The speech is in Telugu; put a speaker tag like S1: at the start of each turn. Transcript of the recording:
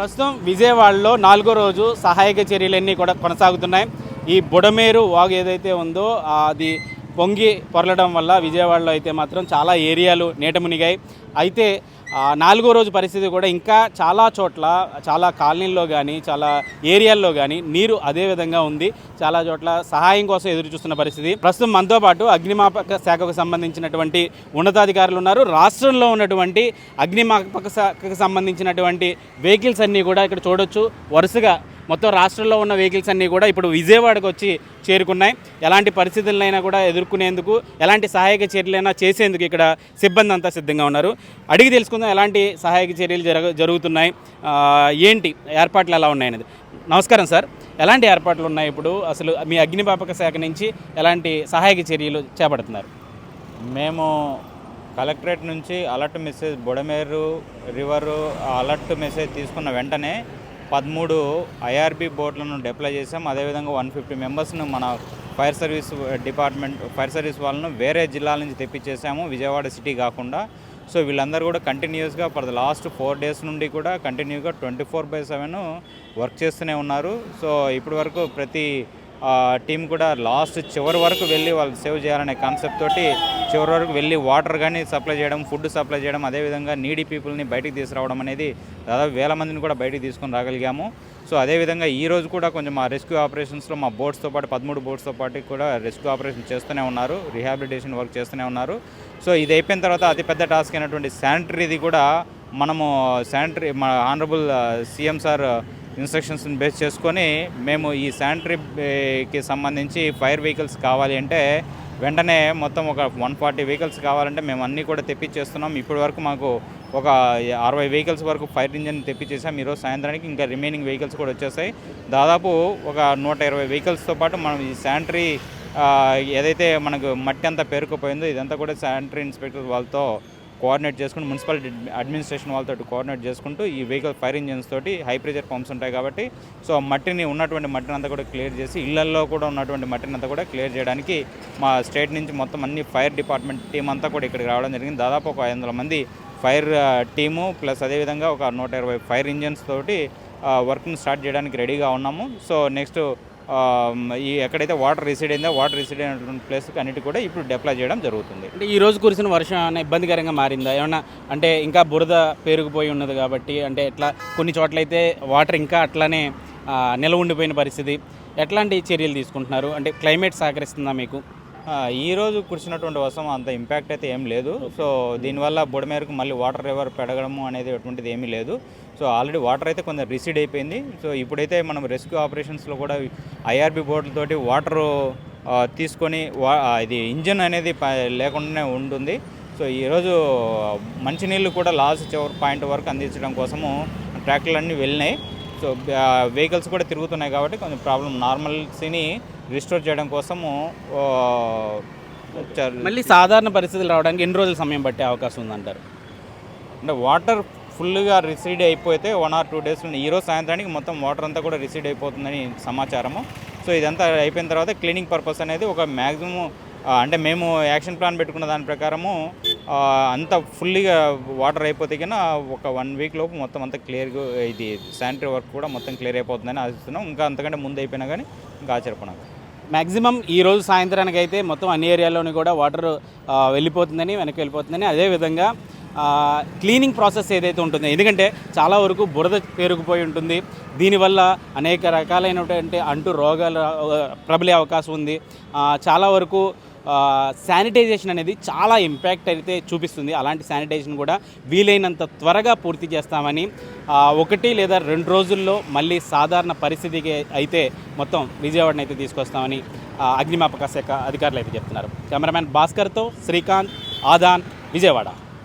S1: ప్రస్తుతం విజయవాడలో నాలుగో రోజు సహాయక చర్యలన్నీ కూడా కొనసాగుతున్నాయి. ఈ బుడమేరు వాగు ఏదైతే ఉందో అది పొంగి పొరలడం వల్ల విజయవాడలో అయితే మాత్రం చాలా ఏరియాలు నీట మునిగాయి అయితే నాలుగో రోజు పరిస్థితి కూడా ఇంకా చాలా చోట్ల చాలా కాలనీల్లో కానీ చాలా ఏరియాల్లో కానీ నీరు అదే విధంగా ఉంది. చాలా చోట్ల సహాయం కోసం ఎదురు చూస్తున్న పరిస్థితి. ప్రస్తుతం మనతో పాటు అగ్నిమాపక శాఖకు సంబంధించినటువంటి ఉన్నతాధికారులు ఉన్నారు. రాష్ట్రంలో ఉన్నటువంటి అగ్నిమాపక శాఖకు సంబంధించినటువంటి వెహికల్స్ అన్నీ కూడా ఇక్కడ చూడొచ్చు. వరుసగా మొత్తం రాష్ట్రంలో ఉన్న వెహికల్స్ అన్నీ కూడా ఇప్పుడు విజయవాడకు వచ్చి చేరుకున్నాయి. ఎలాంటి పరిస్థితులైనా కూడా ఎదుర్కొనేందుకు ఎలాంటి సహాయక చర్యలైనా చేసేందుకు ఇక్కడ సిబ్బంది అంతా సిద్ధంగా ఉన్నారు. అడిగి తెలుసుకుందాం ఎలాంటి సహాయక చర్యలు జరగ జరుగుతున్నాయి. ఏంటి ఏర్పాట్లు ఎలా ఉన్నాయి అనేది. నమస్కారం సార్. ఎలాంటి ఏర్పాట్లు ఉన్నాయి ఇప్పుడు? అసలు మీ అగ్నిపాపక శాఖ నుంచి ఎలాంటి సహాయక చర్యలు చేపడుతున్నారు?
S2: మేము కలెక్టరేట్ నుంచి alert message Budameru river alert message తీసుకున్న వెంటనే పదమూడు ఐఆర్బి బోట్లను డిప్లాయ్ చేసాం అదేవిధంగా వన్ ఫిఫ్టీ మెంబర్స్ను మన fire service department fire service వాళ్ళను వేరే జిల్లాల నుంచి తెప్పించేసాము విజయవాడ సిటీ కాకుండా. సో వీళ్ళందరూ కూడా కంటిన్యూస్గా for the last four days నుండి కూడా కంటిన్యూగా twenty four by seven work చేస్తూనే ఉన్నారు. సో ఇప్పటి వరకు ప్రతి టీం కూడా లాస్ట్ చివరి వరకు వెళ్ళి వాళ్ళు సేవ్ చేయాలనే కాన్సెప్ట్ తోటి చివరి వరకు వెళ్ళి వాటర్ కానీ సప్లై చేయడం ఫుడ్ సప్లై చేయడం అదేవిధంగా నీడీ పీపుల్ని బయటికి తీసుకురావడం అనేది దాదాపు వేల మందిని కూడా బయటికి తీసుకొని రాగలిగాము. సో అదేవిధంగా ఈ రోజు కూడా కొంచెం మా రెస్క్యూ ఆపరేషన్స్లో మా బోట్స్తో పాటు పదమూడు బోట్స్తో పాటు కూడా రెస్క్యూ ఆపరేషన్ చేస్తూనే ఉన్నారు రిహాబిలిటేషన్ వర్క్ చేస్తూనే ఉన్నారు. సో ఇది అయిపోయిన తర్వాత అతిపెద్ద టాస్క్ అయినటువంటి శానిటరీది కూడా మనము శానిటరీ మన ఆనరబుల్ సీఎం సార్ ఇన్స్ట్రక్షన్స్ని బేస్ చేసుకొని మేము ఈ శానిటరీకి సంబంధించి ఫైర్ వెహికల్స్ కావాలి అంటే వెంటనే మొత్తం ఒక వన్ ఫార్టీ వెహికల్స్ కావాలంటే మేము అన్నీ కూడా తెప్పించేస్తున్నాం. ఇప్పటి వరకు మాకు ఒక అరవై వెహికల్స్ వరకు ఫైర్ ఇంజన్ తెప్పించేసాం. ఈరోజు సాయంత్రానికి ఇంకా రిమైనింగ్ వెహికల్స్ కూడా వచ్చేసాయి. దాదాపు ఒక నూట ఇరవై వెహికల్స్తో పాటు మనం ఈ శానిటరీ ఏదైతే మనకు మట్టి అంతా పేరుకుపోయిందో ఇదంతా కూడా శానిటరీ ఇన్స్పెక్టర్ వాళ్ళతో కోఆర్డినేట్ చేసుకుంటూ మున్సిపాలిటీ అడ్మినిస్ట్రేషన్ వాళ్ళతో కోఆర్డినేట్ చేసుకుంటూ ఈ వెహికల్ ఫైర్ ఇంజిన్స్ తోటి హై ప్రెషర్ పంప్స్ ఉంటాయి కాబట్టి సో మట్టిని ఉన్నటువంటి మట్టిని అంతా కూడా క్లియర్ చేసి ఇళ్ళల్లో కూడా ఉన్నటువంటి మట్టిని అంతా కూడా క్లియర్ చేయడానికి మా స్టేట్ నుంచి మొత్తం అన్ని ఫైర్ డిపార్ట్మెంట్ టీం అంతా కూడా ఇక్కడికి రావడం జరిగింది. దాదాపు ఒక ఐదు వందల మంది ఫైర్ టీము ప్లస్ అదేవిధంగా ఒక నూట ఇరవై ఫైర్ ఇంజిన్స్ తోటి వర్క్ని స్టార్ట్ చేయడానికి రెడీగా ఉన్నాము. సో నెక్స్ట్ ఈ ఎక్కడైతే వాటర్ రిసీడ్ అయిందో వాటర్ రిసీడ్ అయినటువంటి ప్లేస్కి అన్నిటి కూడా ఇప్పుడు డిప్లాయ్ చేయడం జరుగుతుంది.
S1: అంటే ఈ రోజు కురిసిన వర్షం ఏమైనా ఇబ్బందికరంగా మారిందా? ఏమన్నా అంటే ఇంకా బురద పేరుకుపోయి ఉన్నది కాబట్టి అంటే ఎట్లా కొన్ని చోట్లయితే వాటర్ ఇంకా అట్లానే ఆ, నిలవ ఉండిపోయిన పరిస్థితి. ఎట్లాంటి చర్యలు తీసుకుంటున్నారు? అంటే క్లైమేట్ సహకరిస్తుందా మీకు?
S2: ఈరోజు ఈ రోజు కురిసినటువంటి వర్షం అంత ఇంపాక్ట్ అయితే ఏం లేదు. సో దీనివల్ల బుడమేరకు మళ్ళీ వాటర్ రివర్ పెరగడము అనేది ఎటువంటిది ఏమీ లేదు. సో ఆల్రెడీ వాటర్ అయితే కొంచెం రిసీడ్ అయిపోయింది. సో ఇప్పుడైతే మనం రెస్క్యూ ఆపరేషన్స్లో కూడా ఐఆర్బి బోట్లతోటి వాటర్ తీసుకొని వా ఇది ఇంజన్ అనేది లేకుండానే ఉంటుంది. సో ఈరోజు మంచినీళ్ళు కూడా లాస్ట్ చివరి పాయింట్ వరకు అందించడం కోసము ట్రాక్టర్లన్నీ వెళ్ళినాయి. సో వెహికల్స్ కూడా తిరుగుతున్నాయి కాబట్టి కొంచెం ప్రాబ్లం నార్మల్సీని రిస్టోర్ చేయడం కోసము
S1: మళ్ళీ సాధారణ పరిస్థితులు రావడానికి ఎన్ని రోజులు సమయం పట్టే అవకాశం ఉందంటారు?
S2: అంటే వాటర్ ఫుల్గా రిసీడ్ అయిపోతే వన్ ఆర్ టూ డేస్ ఈరోజు సాయంత్రానికి మొత్తం వాటర్ అంతా కూడా రిసీడ్ అయిపోతుందని సమాచారము. సో ఇదంతా అయిపోయిన తర్వాత క్లీనింగ్ పర్పస్ అనేది ఒక మ్యాక్సిమం అంటే మేము యాక్షన్ ప్లాన్ పెట్టుకున్న దాని ప్రకారము అంత ఫుల్లీగా వాటర్ అయిపోతే కన్నా ఒక వన్ వీక్ లోపు మొత్తం అంతా క్లియర్గా ఇది శానిటరీ వర్క్ కూడా మొత్తం క్లియర్ అయిపోతుందని ఆశిస్తున్నాం. ఇంకా అంతకంటే ముందు అయిపోయినా కానీ ఇంకా ఆశ్చర్యపడం
S1: మ్యాక్సిమం ఈ రోజు సాయంత్రానికి అయితే మొత్తం అన్ని ఏరియాలోని కూడా వాటర్ వెళ్ళిపోతుందని వెనక్కి వెళ్ళిపోతుందని అదేవిధంగా క్లీనింగ్ ప్రాసెస్ ఏదైతే ఉంటుందో ఎందుకంటే చాలా వరకు బురద పేరుకుపోయి ఉంటుంది. దీనివల్ల అనేక రకాలైనటువంటి అంటు రోగాలు ప్రబలే అవకాశం ఉంది. చాలా వరకు శానిటైజేషన్ అనేది చాలా ఇంపాక్ట్ అయితే చూపిస్తుంది. అలాంటి శానిటైజేషన్ కూడా వీలైనంత త్వరగా పూర్తి చేస్తామని ఒకటి లేదా రెండు రోజుల్లో మళ్ళీ సాధారణ పరిస్థితికి అయితే మొత్తం విజయవాడని అయితే తీసుకొస్తామని అగ్నిమాపక శాఖ అధికారులు అయితే చెప్తున్నారు. కెమెరామ్యాన్ భాస్కర్తో శ్రీకాంత్ ఆదాన్ విజయవాడ.